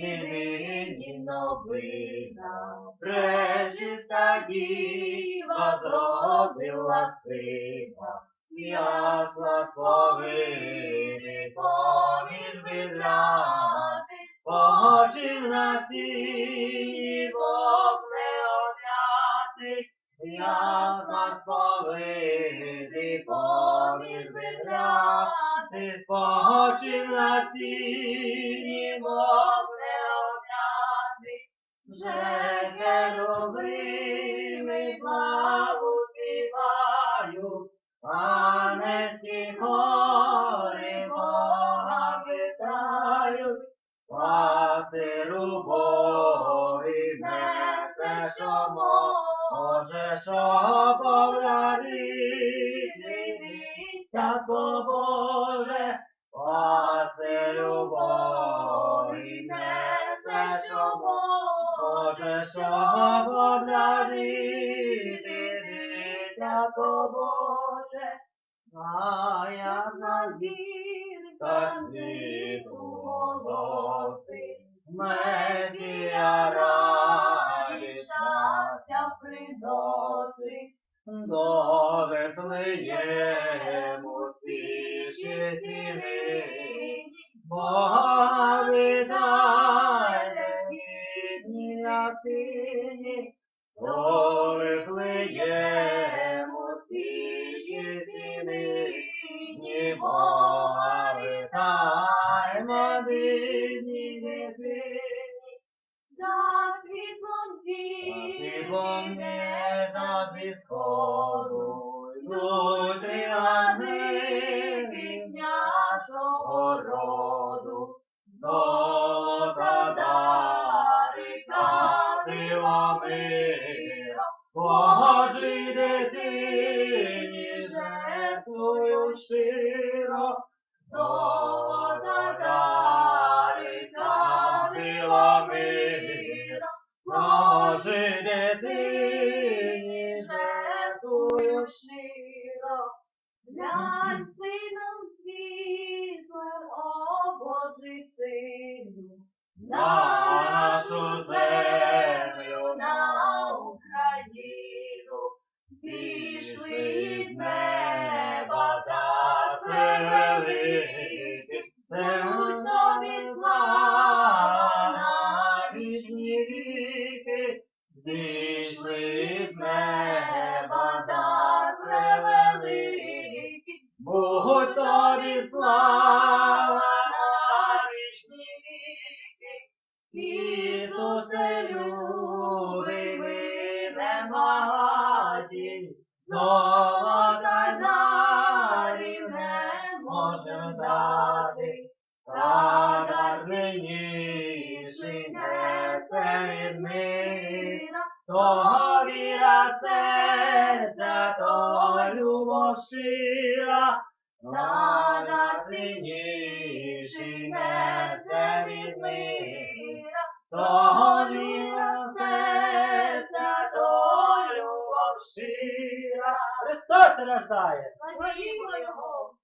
Нині новина, пречиста діва зродила сина, ясла славини поміж видляти, Почив на сіні Бог не обняти, ясла сповиди поміж видляти, спочив на сіні Бог не обняти, вже керовими славу співають, Панецькі хори Бога вітають, Пастиру Боги несе, що може, що подарити, Цятко Боже, Пастиру Боги несе, що може, що подарити, Цятко Боже, а ясна зірка світу голосить, Месія раді щастя приносить, до Вифлеєму спіші сінині, Віддайте бідні латині, до Вифлеєму спіші сінині, Бога вітаємо бідні дитині. За світлом зійде неба зі сходу йдуть роду, мира, дитині жертвую щиро, золота дарика мира, Божій дитині жертвую щиро, глянь сином світлим, о Божий сину, превеликий, Лучом і слава на вічні віки, зійшли з неба дар превеликий, Будь тобі слава на вічні віки. Ісусе любимий, від мира, того віра серця, то любов щира, та дар несе від мира, того віра серця, то любов щира. Христос рождає! Славімо Його!